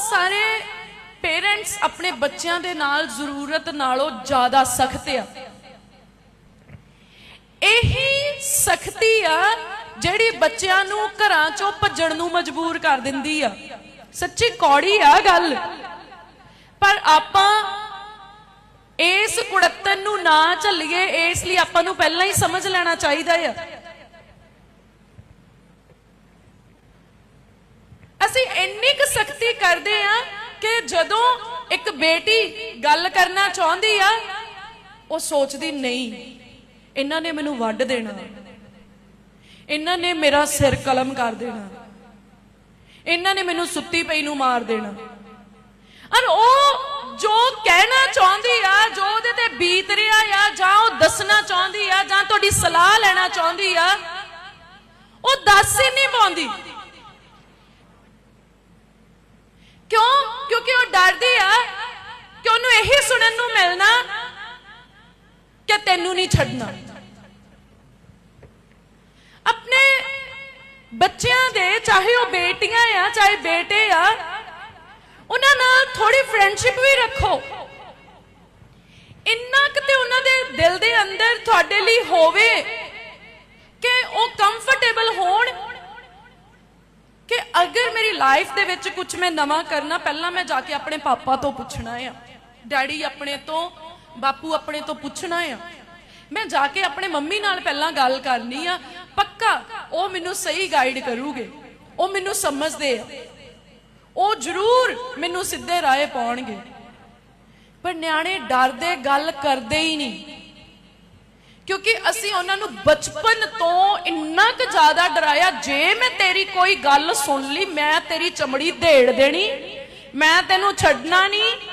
ਸਾਰੇ ਪੇਰੈਂਟਸ ਆਪਣੇ ਬੱਚਿਆਂ ਦੇ ਨਾਲ ਜ਼ਰੂਰਤ ਨਾਲੋਂ ਜ਼ਿਆਦਾ ਸਖਤ ਆ। ਇਹੀ ਸਖਤੀ ਆ ਜਿਹੜੀ ਬੱਚਿਆਂ ਨੂੰ ਘਰਾਂ ਚੋਂ ਭੱਜਣ ਨੂੰ ਮਜਬੂਰ ਕਰ ਦਿੰਦੀ ਆ। ਸੱਚੀ ਕੌੜੀ ਆ ਗੱਲ। ਪਰ ਆਪਾਂ ਇਸ ਕੁੜੱਤਨ ਨੂੰ ਨਾ ਝੱਲੀਏ, ਇਸ ਲਈ ਆਪਾਂ ਨੂੰ ਪਹਿਲਾਂ ਹੀ ਸਮਝ ਲੈਣਾ ਚਾਹੀਦਾ ਆ ਅਸੀਂ ਇੰਨੀ ਕੁ ਸਖਤੀ ਕਰਦੇ ਆ ਕਿ ਜਦੋਂ ਇੱਕ ਬੇਟੀ ਗੱਲ ਕਰਨਾ ਚਾਹੁੰਦੀ ਆ, ਉਹ ਸੋਚਦੀ ਨਹੀਂ, ਇਹਨਾਂ ਨੇ ਮੈਨੂੰ ਵੱਢ ਦੇਣਾ। ਇਹਨਾਂ ਨੇ ਮੇਰਾ ਸਿਰ ਕਲਮ ਕਰ ਦੇਣਾ। ਇਹਨਾਂ ਨੇ ਮੈਨੂੰ ਸੁੱਤੀ ਪਈ ਨੂੰ ਮਾਰ ਦੇਣਾ। ਅਰ ਉਹ ਜੋ ਕਹਿਣਾ ਚਾਹੁੰਦੀ ਆ, ਜੋ ਉਹਦੇ ਤੇ ਬੀਤ ਰਿਹਾ ਆ, ਜਾਂ ਉਹ ਦੱਸਣਾ ਚਾਹੁੰਦੀ ਆ, ਜਾਂ ਤੁਹਾਡੀ ਸਲਾਹ ਲੈਣਾ ਚਾਹੁੰਦੀ ਆ, ਉਹ ਦੱਸ ਹੀ ਨਹੀਂ ਪਾਉਂਦੀ ਕਿਉਂ ਕਿਉਂਕਿ ਉਹ ਡਰਦੀ ਆ ਕਿ ਉਹਨੂੰ ਇਹੀ ਸੁਣਨ ਨੂੰ ਮਿਲਣਾ ਕਿ ਤੈਨੂੰ ਨਹੀਂ ਛੱਡਣਾ। ਆਪਣੇ ਬੱਚਿਆਂ ਦੇ, ਚਾਹੇ ਉਹ ਬੇਟੀਆਂ ਆ, ਚਾਹੇ ਬੇਟੇ ਆ, ਉਹਨਾਂ ਨਾਲ ਥੋੜੀ ਫਰੈਂਡਸ਼ਿਪ ਵੀ ਰੱਖੋ। ਇੰਨਾ ਕਿਤੇ ਉਹਨਾਂ ਦੇ ਦਿਲ ਦੇ ਅੰਦਰ ਤੁਹਾਡੇ ਲਈ ਹੋਵੇ ਕਿ ਉਹ ਕੰਫਰਟੇਬਲ ਹੋਣ ਕਿ ਅਗਰ ਮੇਰੀ ਲਾਈਫ ਦੇ ਵਿੱਚ ਕੁਝ ਮੈਂ ਨਵਾਂ ਕਰਨਾ, ਪਹਿਲਾਂ ਮੈਂ ਜਾ ਕੇ ਆਪਣੇ ਪਾਪਾ ਤੋਂ ਪੁੱਛਣਾ ਆ। ਡੈਡੀ ਆਪਣੇ ਤੋਂ, ਬਾਪੂ ਆਪਣੇ ਤੋਂ ਪੁੱਛਣਾ ਆ। ਮੈਂ ਜਾ ਕੇ ਆਪਣੇ ਮੰਮੀ ਨਾਲ ਪਹਿਲਾਂ ਗੱਲ ਕਰਨੀ ਆ। ਪੱਕਾ ਉਹ ਮੈਨੂੰ ਸਹੀ ਗਾਈਡ ਕਰੂਗੇ। ਉਹ ਮੈਨੂੰ ਸਮਝਦੇ ਆ। ਉਹ ਜ਼ਰੂਰ ਮੈਨੂੰ ਸਿੱਧੇ ਰਾਏ ਪਾਉਣਗੇ। ਪਰ ਨਿਆਣੇ ਡਰਦੇ, ਗੱਲ ਕਰਦੇ ਹੀ ਨਹੀਂ। ਕਿਉਂਕਿ ਅਸੀਂ ਉਹਨਾਂ ਨੂੰ ਬਚਪਨ ਤੋਂ ਇੰਨਾ ਕੁ ਜ਼ਿਆਦਾ ਡਰਾਇਆ, ਜੇ ਮੈਂ ਤੇਰੀ ਕੋਈ ਗੱਲ ਸੁਣ ਲਈ, ਮੈਂ ਤੇਰੀ ਚਮੜੀ ਢੇੜ ਦੇਣੀ, ਮੈਂ ਤੈਨੂੰ ਛੱਡਣਾ ਨਹੀਂ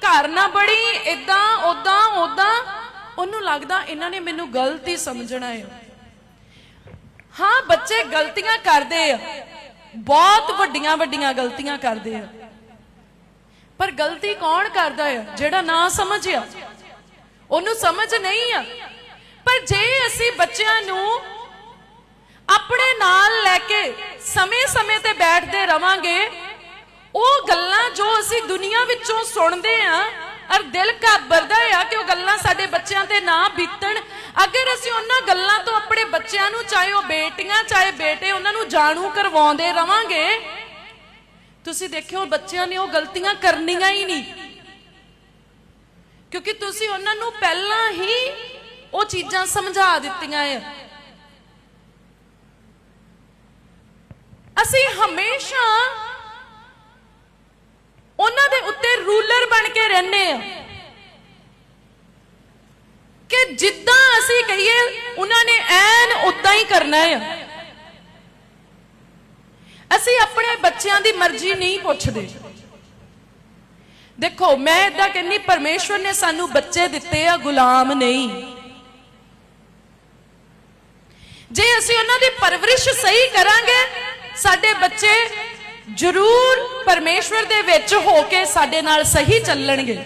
ਘਰ ਨਾ ਬੜੀ ਇਦਾਂ ਉਦਾਂ ਉਦਾਂ ਉਹਨੂੰ ਲੱਗਦਾ ਇਹਨਾਂ ਨੇ ਮੈਨੂੰ ਗਲਤ ਹੀ ਸਮਝਣਾ ਹੈ। ਹਾਂ, ਬੱਚੇ ਗਲਤੀਆਂ ਕਰਦੇ ਆ। ਬਹੁਤ ਵੱਡੀਆਂ ਵੱਡੀਆਂ ਗਲਤੀਆਂ ਕਰਦੇ ਆ। ਪਰ ਗਲਤੀ ਕੌਣ ਕਰਦਾ ਹੈ ਜਿਹੜਾ ਨਾ ਸਮਝਿਆ। ਉਹਨੂੰ ਸਮਝ ਨਹੀਂ ਆ। ਪਰ ਜੇ ਅਸੀਂ ਬੱਚਿਆਂ ਨੂੰ ਆਪਣੇ ਨਾਲ ਲੈ ਕੇ ਸਮੇਂ-ਸਮੇਂ ਤੇ ਬੈਠਦੇ ਰਵਾਂਗੇ ਉਹ ਗੱਲਾਂ ਜੋ ਅਸੀਂ ਦੁਨੀਆ ਵਿੱਚੋਂ ਸੁਣਦੇ ਆ, ਔਰ ਦਿਲ ਘਾਬਰਦਾ ਆ ਕਿ ਉਹ ਗੱਲਾਂ ਸਾਡੇ ਬੱਚਿਆਂ ਤੇ ਨਾ ਬੀਤਣ। ਅਗਰ ਅਸੀਂ ਉਹਨਾਂ ਗੱਲਾਂ ਤੋਂ ਆਪਣੇ ਬੱਚਿਆਂ ਨੂੰ, ਚਾਹੇ ਉਹ ਬੇਟੀਆਂ, ਚਾਹੇ ਬੇਟੇ, ਉਹਨਾਂ ਨੂੰ ਜਾਣੂ ਕਰਵਾਉਂਦੇ ਰਵਾਂਗੇ, ਤੁਸੀਂ ਦੇਖਿਓ ਬੱਚਿਆਂ ਨੇ ਉਹ ਗਲਤੀਆਂ ਕਰਨੀਆਂ ਹੀ ਨਹੀਂ। ਕਿਉਂਕਿ ਤੁਸੀਂ ਉਹਨਾਂ ਨੂੰ ਪਹਿਲਾਂ ਹੀ ਉਹ ਚੀਜ਼ਾਂ ਸਮਝਾ ਦਿੱਤੀਆਂ ਆ। ਅਸੀਂ ਹਮੇਸ਼ਾ ਉਹਨਾਂ ਦੇ ਉੱਤੇ ਰੂਲਰ ਬਣ ਕੇ ਰਹਿੰਦੇ ਆ। ਕਿ ਜਿੱਦਾਂ ਅਸੀਂ ਕਹੀਏ, ਉਹਨਾਂ ਨੇ ਐਨ ਉਦਾਂ ਹੀ ਕਰਨਾ ਆ। ਅਸੀਂ ਆਪਣੇ ਬੱਚਿਆਂ ਦੀ ਮਰਜ਼ੀ ਨਹੀਂ ਪੁੱਛਦੇ। ਦੇਖੋ, ਮੈਂ ਇਦਾਂ ਕਹਿੰਨੀ ਪਰਮੇਸ਼ਵਰ ਨੇ ਸਾਨੂੰ ਬੱਚੇ ਦਿੱਤੇ ਆ, ਗੁਲਾਮ ਨਹੀਂ। ਜੇ ਅਸੀਂ ਉਹਨਾਂ ਦੀ ਪਰਵਰਿਸ਼ ਸਹੀ ਕਰਾਂਗੇ, ਸਾਡੇ ਬੱਚੇ ਜ਼ਰੂਰ ਪਰਮੇਸ਼ਵਰ ਦੇ ਵਿੱਚ ਹੋ ਕੇ ਸਾਡੇ ਨਾਲ ਸਹੀ ਚੱਲਣਗੇ।